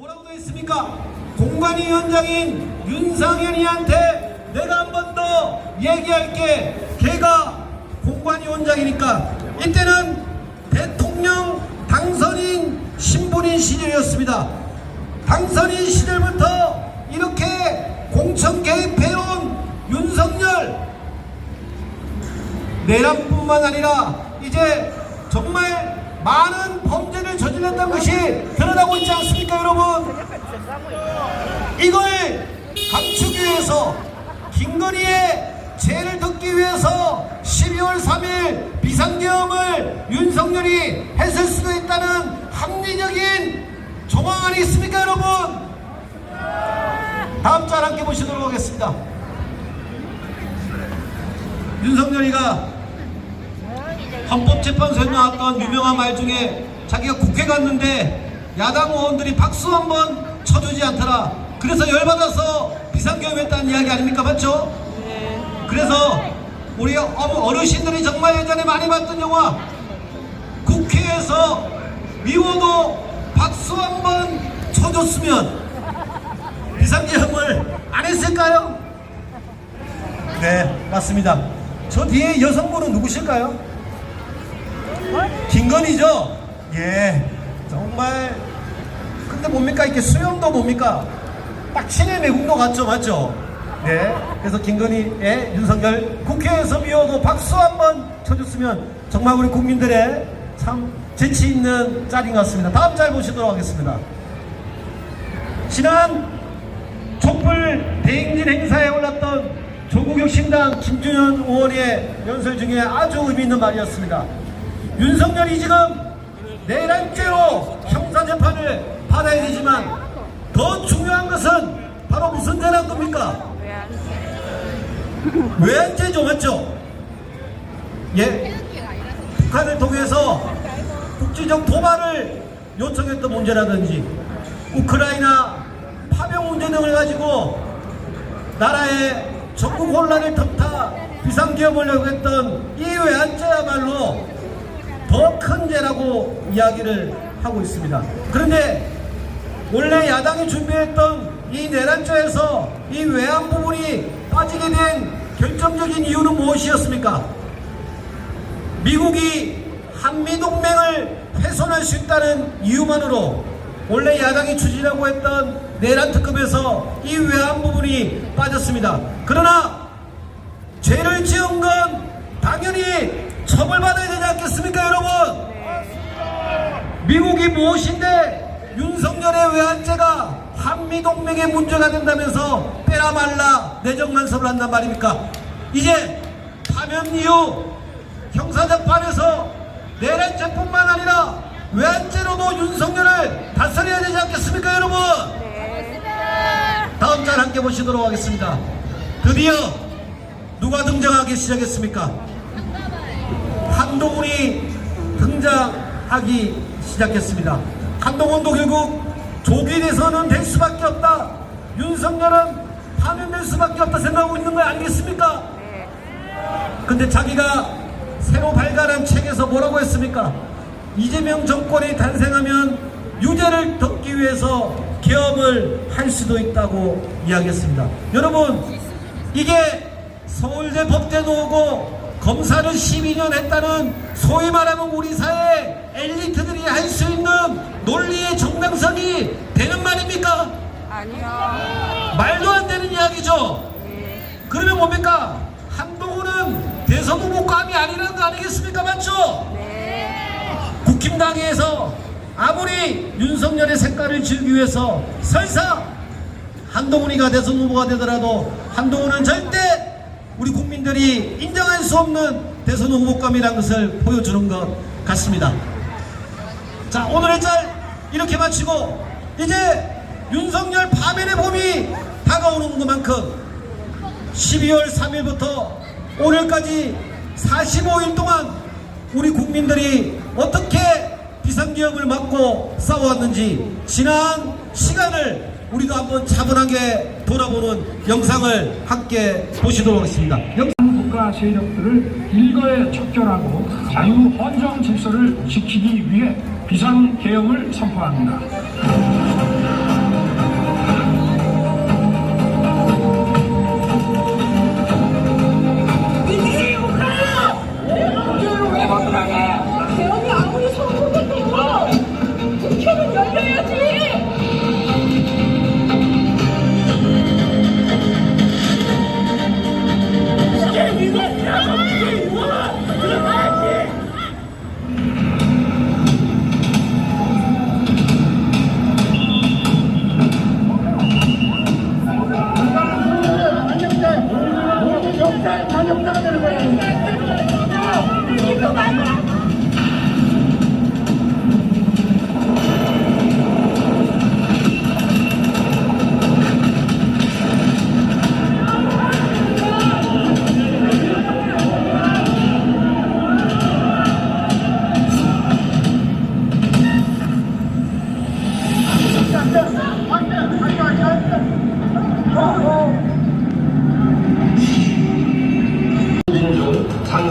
뭐라고 되어 있습니까? 공관위원장인 윤상현이한테 내가 한 번 더 얘기할게. 걔가 공관위원장이니까 이때는 대통령 당선인 신분인 시절이었습니다. 당선인 시절부터 이렇게 공천 개입해온 윤석열 내란뿐만 아니라 이제 정말 많은 범죄를 저질렀다는 것이 드러나고 있지 않습니까 여러분? 이걸 감추기 위해서 김건희의 죄를 덮기 위해서 12월 3일 비상계엄을 윤석열이 했을 수도 있다는 합리적인 정황안이 있습니까 여러분? 다음 짤 함께 보시도록 하겠습니다. 윤석열이가 헌법재판소에 나왔던 유명한 말 중에 자기가 국회 갔는데 야당 의원들이 박수 한번 쳐주지 않더라. 그래서 열받아서 비상경험했다는 이야기 아닙니까? 맞죠? 그래서 우리 어- 어르신들이 정말 예전에 많이 봤던 영화 국회에서 미워도 박수 한번 쳐줬으면 비상경험을 안 했을까요? 네, 맞습니다. 저 뒤에 여성분은 누구실까요? 김건희죠? 예, 정말. 근데 뭡니까? 이렇게 수염도 뭡니까? 딱 친일 매국노 같죠? 맞죠? 네. 그래서 김건희의 윤석열 국회에서 미워도 박수 한번 쳐줬으면 정말 우리 국민들의 참 재치 있는 짤인 것 같습니다. 다음 짤 보시도록 하겠습니다. 지난 촛불 대행진 행사에 올랐던 조국혁신당 김준현 의원의 연설 중에 아주 의미 있는 말이었습니다. 윤석열이 지금 내란죄로 형사재판을 받아야 되지만 더 중요한 것은 바로 무슨 죄란 겁니까? 외환죄죠 맞죠? 예 북한을 통해서 국지적 도발을 요청했던 문제라든지 우크라이나 파병 문제 등을 가지고 나라의 전국 혼란을 덮다 비상기업을 요구했던 이 외환죄야말로 더 큰 죄라고 이야기를 하고 있습니다. 그런데 원래 야당이 준비했던 이 내란죄에서 이 외환 부분이 빠지게 된 결정적인 이유는 무엇이었습니까? 미국이 한미동맹을 훼손할 수 있다는 이유만으로 원래 야당이 추진하고 했던 내란 특급에서 이 외환 부분이 빠졌습니다. 그러나 죄를 지은 건 당연히 처벌받아야 되지 않겠습니까, 여러분? 미국이 무엇인데 윤석열의 외환죄가 한미동맹의 문제가 된다면서 빼라 말라 내정 간섭을 한단 말입니까? 이제 파면 이후 형사재판에서 내란죄뿐만 아니라 외환죄로도 윤석열을 다스려야 되지 않겠습니까 여러분? 다음 짤 함께 보시도록 하겠습니다. 드디어 누가 등장하기 시작했습니까? 한동훈이 등장하기 시작했습니다. 한동훈도 결국 조기 대선은 될 수밖에 없다. 윤석열은 파면될 수밖에 없다 생각하고 있는 거 아니겠습니까? 근데 자기가 새로 발간한 책에서 뭐라고 했습니까? 이재명 정권이 탄생하면 유죄를 덮기 위해서 개업을 할 수도 있다고 이야기했습니다. 여러분, 이게 서울대 법대도 오고 검사를 12년 했다는 소위 말하면 우리 사회 엘리트들이 할 수 있는 논리의 정당성이 되는 말입니까? 아니요. 말도 안 되는 이야기죠. 그러면 뭡니까? 한동훈은 대선 후보감이 아니라는 거 아니겠습니까? 맞죠? 네. 국힘당에서 아무리 윤석열의 색깔을 지우기 위해서 설사 한동훈이가 대선 후보가 되더라도 한동훈은 절대 우리 국민들이 인정 할수 없는 대선 후보감이라는 것을 보여주는 것 같습니다. 자 오늘의 짤 이렇게 마치고 이제 윤석열 파면의 봄이 다가오는 것만큼 12월 3일부터 오늘까지 45일 동안 우리 국민들이 어떻게 비상기업을 막고 싸워왔는지 지난 시간을 우리도 한번 차분하게 돌아보는 영상을 함께 보시도록 하겠습니다. 영- 국가 세력들을 일거에 척결하고 자유 헌정 질서를 지키기 위해 비상 개혁을 선포합니다.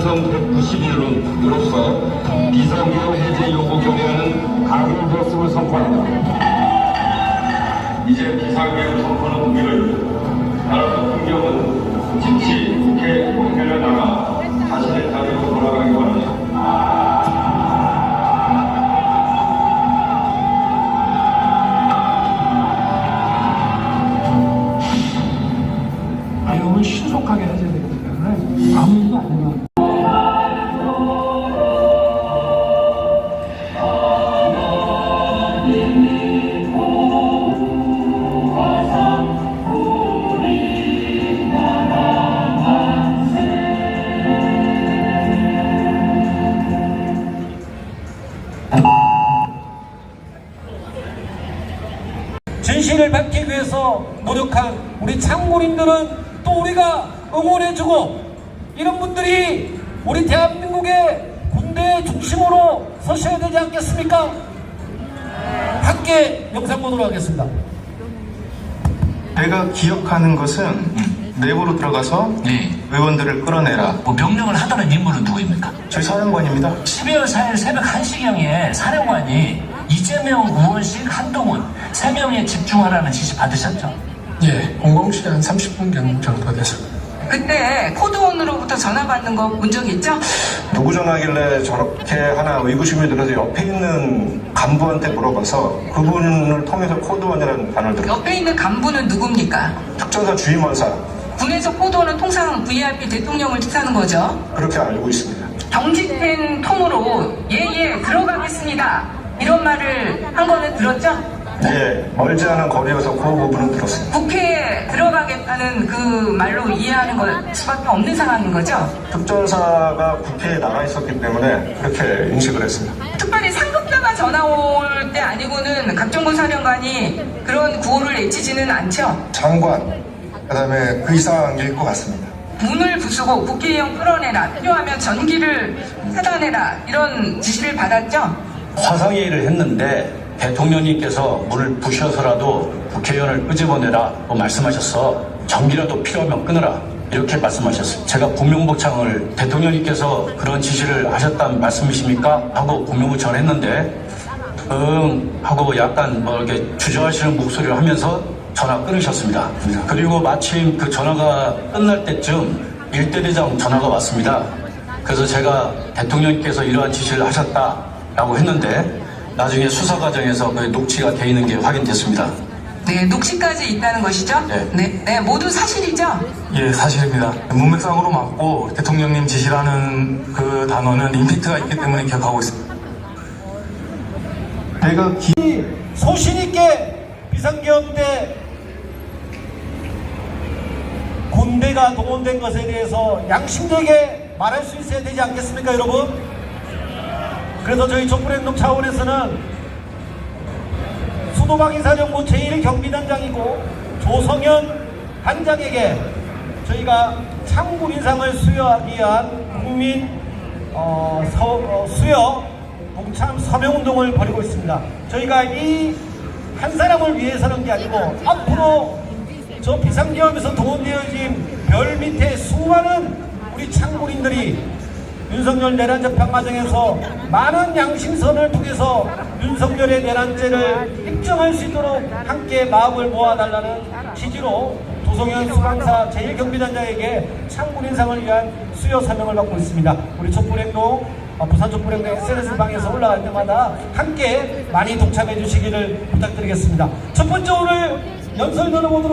찬성 191으로서 비상계엄 해제 요구 결의안은 가결 됐음을 선포합니다. 이제 비상계엄 선포는 무기를 따라서 국경은 즉시 국회 본회를 나가 자신의 자리로 돌아가기 바랍니다. 창군인들은 또 우리가 응원해주고 이런 분들이 우리 대한민국의 군대 중심으로 서셔야 되지 않겠습니까? 함께 영상 보도록 하겠습니다. 내가 기억하는 것은 내부로 들어가서 네. 의원들을 끌어내라. 뭐 명령을 하다는 인물은 누구입니까? 저희 사령관입니다. 12월 4일 새벽 1시경에 사령관이 이재명, 우원식, 한동훈 세 명에 집중하라는 지시 받으셨죠? 예, 공공 시간 30분 정도 돼서 그때 코드원으로부터 전화 받는 거 본 적 있죠? 누구 전화길래 저렇게 하나 의구심이 들어서 옆에 있는 간부한테 물어봐서 그분을 통해서 코드원이라는 단어를 들었어요. 옆에 있는 간부는 누굽니까? 특전사 주임원사 군에서 코드원은 통상 VIP 대통령을 뜻하는 거죠. 그렇게 알고 있습니다. 경직된 톤으로 예예 들어가겠습니다. 이런 말을 한 거는 들었죠? 예, 멀지 않은 거리에서 그 부분은 들었습니다. 국회에 들어가겠다는 그 말로 이해하는 것 수밖에 없는 상황인 거죠? 특전사가 국회에 나가 있었기 때문에 그렇게 인식을 했습니다. 특별히 상급자가 전화 올 때 아니고는 각종군 사령관이 그런 구호를 외치지는 않죠. 장관, 그 다음에 그 이상일 것 같습니다. 문을 부수고 국회의원 끌어내라 필요하면 전기를 차단해라 이런 지시를 받았죠. 화상회의를 했는데 대통령님께서 문을 부셔서라도 국회의원을 끄집어내라고 말씀하셔서 전기라도 필요하면 끊어라 이렇게 말씀하셨어요. 제가 국명복창을 대통령님께서 그런 지시를 하셨다는 말씀이십니까? 하고 국명복창을 했는데 응 하고 약간 뭐 이렇게 주저하시는 목소리를 하면서 전화 끊으셨습니다. 그리고 마침 그 전화가 끝날 때쯤 일대대장 전화가 왔습니다. 그래서 제가 대통령님께서 이러한 지시를 하셨다라고 했는데 나중에 수사 과정에서 그 녹취가 돼 있는 게 확인됐습니다. 네, 녹취까지 있다는 것이죠. 네. 네, 네, 모두 사실이죠. 예, 사실입니다. 문맥상으로 맞고 대통령님 지시라는 그 단어는 임팩트가 있기 때문에 기억하고 있습니다. 내가 기... 소신 있게 비상계엄 때 군대가 동원된 것에 대해서 양심되게 말할 수 있어야 되지 않겠습니까, 여러분? 그래서 저희 촛불행동 차원에서는 수도방위사령부 제1경비단장이고 조성현 단장에게 저희가 창군 인상을 수여하기 위한 국민 어, 서- 어, 수여 동참 서명운동을 벌이고 있습니다. 저희가 이 한 사람을 위해서는 게 아니고 앞으로 저 비상계엄에서 동원되어진 별 밑에 수많은 우리 창군인들이 윤석열 내란 재판 과정에서 많은 양심선을 통해서 윤석열의 내란죄를 입증할 수 있도록 함께 마음을 모아달라는 취지로 도성현 수방사 제1경비단장에게 창군 인상을 위한 수여 사명을 받고 있습니다. 우리 촛불행동 어, 부산 촛불행동 SNS방에서 올라갈 때마다 함께 많이 동참해 주시기를 부탁드리겠습니다. 첫 번째 오늘 연설 들어보도록